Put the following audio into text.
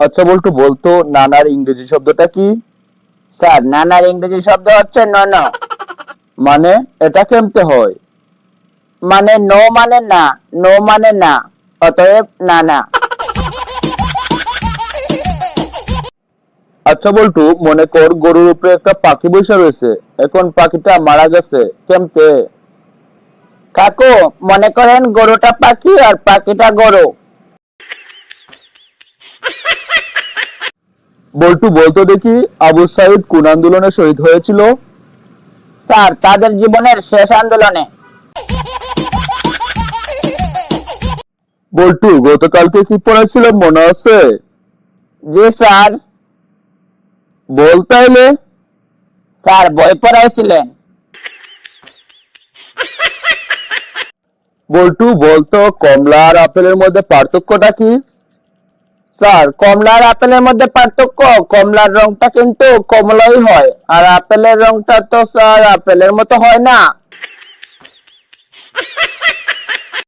আচ্ছা বল্টু বলতো নানার ইংরেজি শব্দটা কি? স্যার নানার ইংরেজি শব্দ হচ্ছে নন মানে এটা কেমতে হয়? মানে নো মানে না নো মানে না অতএব নানা। আচ্ছা বল্টু মনে কর গরুর উপরে একটা পাখি বসে রয়েছে এখন পাখিটা মারা গেছে কেমতে? কাকু মনে করেন গরুটা পাখি আর পাখিটা গরু। বল্টু বলতো দেখি আবু সাইদ কোন আন্দোলনে শহীদ হয়েছিল? স্যার তাদের জীবনের শেষ আন্দোলনে। বল্টু গতকালকে কি পড়াছিলাম মনে আছে? জি স্যার। বল তাইলে। স্যার বই পড়াইছিলেন। বল্টু বলতো কমলা আর আপেলের মধ্যে পার্থক্যটা কি? স্যার কমলা আর আপেলের মধ্যে পার্থক্য, কমলার রংটা কিন্তু কমলাই হয়। আর আপেলের রংটা তো, স্যার, আপেলের মতো হয় না।